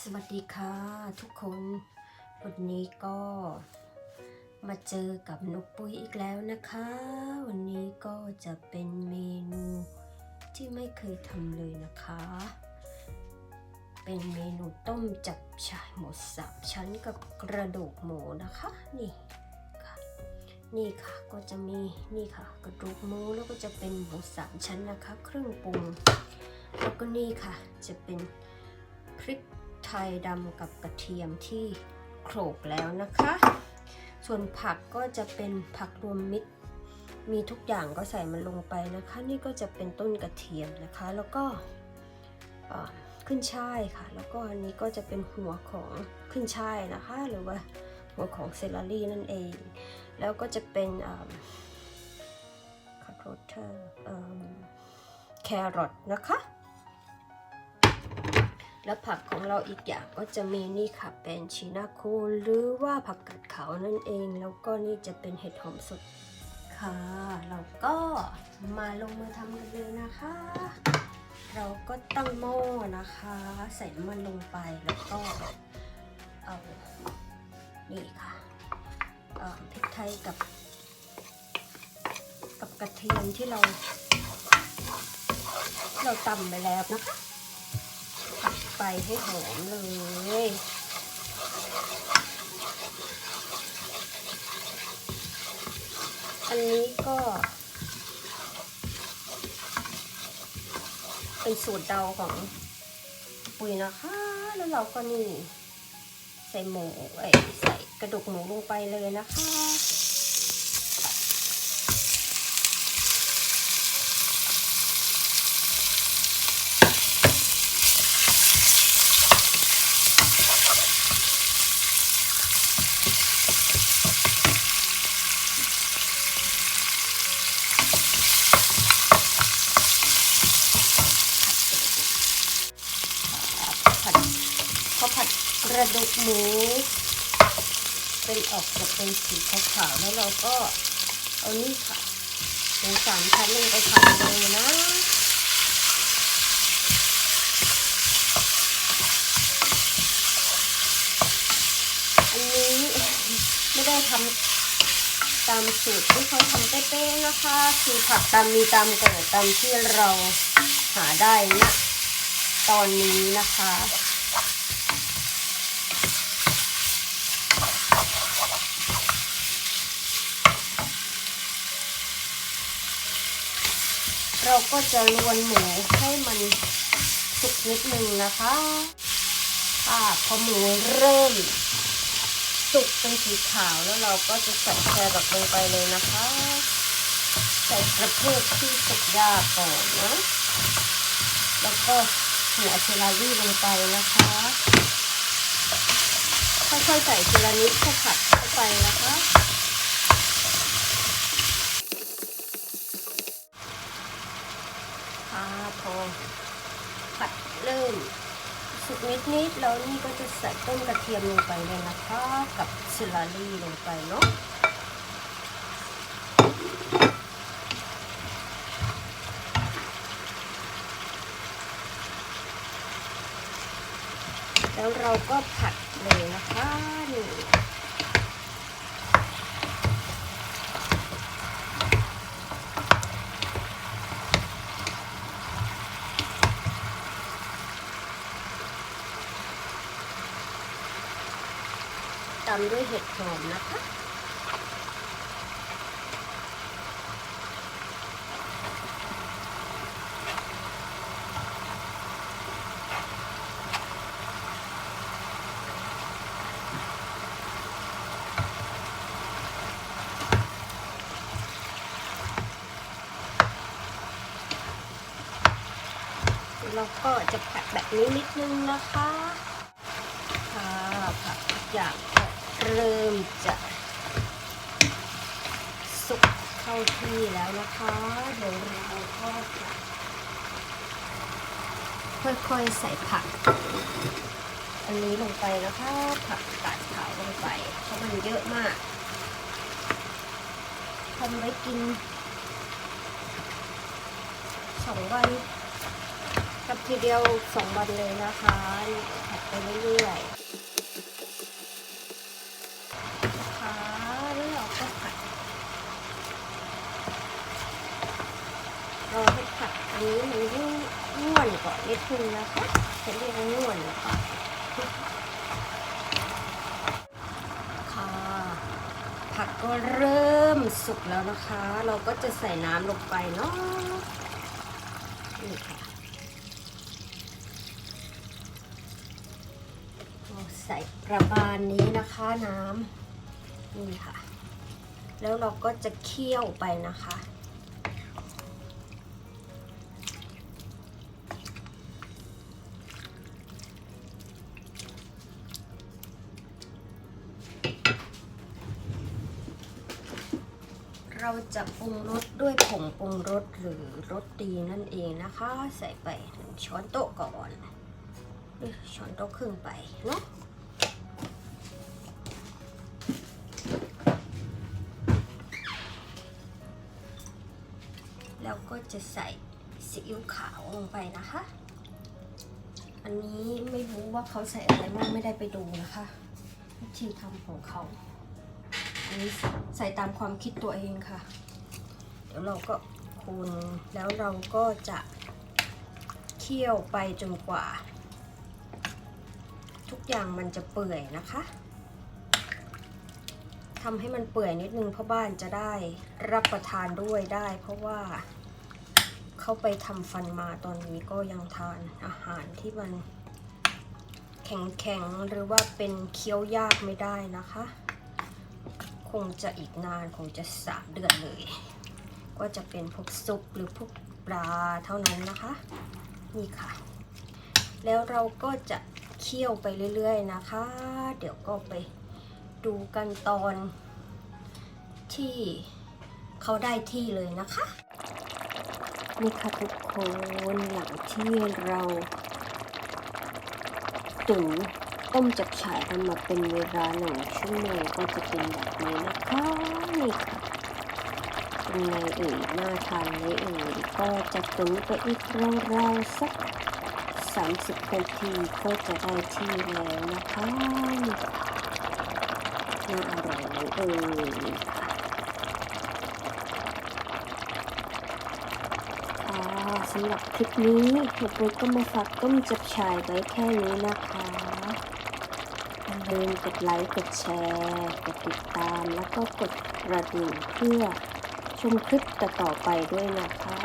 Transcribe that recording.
สวัสดีค่ะทุกคนวันนี้ก็มาเจอกับนกปุ้ยอีกแล้วนะคะ วันนี้ก็จะเป็นเมนูที่ไม่เคยทำเลยนะคะ เป็นเมนูต้มจับฉ่ายหมูสับชั้นกับกระดูกหมูนะคะนี่ค่ะนี่ค่ะก็จะมีนี่ค่ะ กระดูกหมูแล้วก็จะเป็นหมูสามชั้นนะคะ เครื่องปรุง แล้วก็นี่ค่ะ จะเป็นพริกไทยดำกับกระเทียมที่โขลกแล้วนะคะ ส่วนผักก็จะเป็นผักรวมมิตร มีทุกอย่างก็ใส่มันลงไปนะคะ นี่ก็จะเป็นต้นกระเทียมนะคะ แล้วก็ขึ้นช่ายค่ะ แล้วก็อันนี้ก็จะเป็นหัวของขึ้นช่ายนะคะ หรือว่าหัวของเซลลารี่นั่นเอง แล้วก็จะเป็นคาโรเตอร์แครอทนะคะ แล้วผักของเราอีกอย่างก็จะมีนี่ค่ะเป็นชีนาโคนหรือว่าผักกาดขาวนั่นเอง แล้วก็นี่จะเป็นเห็ดหอมสดค่ะเราก็มาลงมือทำกันเลยนะคะ เราก็ตั้งหม้อนะคะ ใส่มันลงไปแล้วก็เอานี่ค่ะพริกไทยกับ กับกระเทียมที่เรา เราตำไปแล้วนะคะ ไปให้หอมเลยอันนี้ก็ เป็นสูตรเดาของปุ๋ยนะคะ แล้วเราก็นี่ ใส่หมูใส่กระดูกหมูลงไปเลยนะคะ ผัดพอผัดก ระดูกหมูเป็นออกจะเป็นสีขาวๆแล้วเราก็เอานี่ค่ะหมูสามชั้นลงไปผัดเลยนะอันนี้ไม่ได้ทำตามสูตรที่เขาทำเป๊ะๆนะคะ คือผักตามมีตามเกิดตามที่เราหาได้นะตอนนี้นะคะ เราก็จะลวนหมูให้มันสุกนิดนึงนะคะค่ะพอหมูเริ่มสุกเป็นสีขาวแล้วเราก็จะใส่แครอทลงไปเลยนะคะ ใส่กระเพาะที่สุกยากก่อนนะ แล้วก็หัวเชลารี่ลงไปนะคะค่อยๆใส่ทีละนิดค่อยผัดเข้าไปนะคะพอ ผัดเริ่มสุกนิดๆแล้วนี่ก็จะใส่ต้นกระเทียมลงไปเลยนะคะกับเชลารี่ลงไปเนาะแล้วเราก็ผัดเลยนะคะนี่ำด้วยเห็ดหอมนะคะแล้วก็จะผัดแบบนี้นิดนึงนะคะค่ะผักทุกอย่าง เริ่มจะสุกเข้าที่แล้วนะคะเดี๋ยวเราก็จะค่อยๆใส่ผัก อันนี้ลงไปนะคะ ผักกาดขาวลงไปเพราะมันเยอะมากทำไว้กินสองวันกับทีเดียวสองวันเลยนะคะผัดไปเรื่อยๆนะคะแล้วเราก็ผัดรอให้ผัด อันนี้มันง่วนก่อนนิดนึงนะคะจะเรียกว่าง่วนนะคะค่ะผักก็เริ่มสุกแล้วนะคะ เราก็จะใส่น้ำลงไปเนาะนี่ค่ะใส่ประมาณนี้นะคะน้ำนี่ค่ะ แล้วเราก็จะเคี่ยวไปนะคะ เราจะปรุงรสด้วยผงปรุงรสหรือรสดีนั่นเองนะคะ ใส่ไปหนึ่งช้อนโต๊ะก่อนช้อนโต๊ะครึ่งไปเนาะแล้วก็จะใส่ซีอิ๊วขาวลงไปนะคะ อันนี้ไม่รู้ว่าเขาใส่อะไรบ้างไม่ได้ไปดูนะคะ วิธีทำของเขา นี้ใส่ตามความคิดตัวเองค่ะ เดี๋ยวเราก็คูณแล้วเราก็จะเคี่ยวไปจนกว่า ทุกอย่างมันจะเปื่อยนะคะทำให้มันเปื่อยนิดนึงเพราะบ้านจะได้รับประทานด้วยได้ เพราะว่าเขาไปทำฟันมาตอนนี้ก็ยังทานอาหารที่มันแข็งๆหรือว่าเป็นเคี้ยวยากไม่ได้นะคะ คงจะอีกนานคงจะสามเดือนเลย ก็จะเป็นพวกซุปหรือพวกปลาเท่านั้นนะคะ นี่ค่ะ แล้วเราก็จะเคี่ยวไปเรื่อยๆนะคะ เดี๋ยวก็ไปดูกันตอนที่เขาได้ที่เลยนะคะนี่ค่ะทุกคนหลังที่เราตุ๋น ต้มจับฉายกันมาเป็นเวลาหนึ่งชั่วโมงก็จะเป็นแบบนี้นะคะนี่ค่ะเป็นไงเอ่ยน่าทานไหมเอ่ยก็จะตุ๋นไปอีกราวๆสัก30นาทีก็จะได้ที่แล้วนะคะนี่ค่ะน่าอร่อยไหมเอ่ยนี่ค่ะค่ะสำหรับคลิปนี้เด็กๆก็มาฝากต้มจับฉายไว้แค่นี้นะคะ ลืมกดไลค์ กดแชร์ กดติดตาม แล้วก็กดกระดิ่งเพื่อชมคลิปต่อๆไปด้วยนะคะ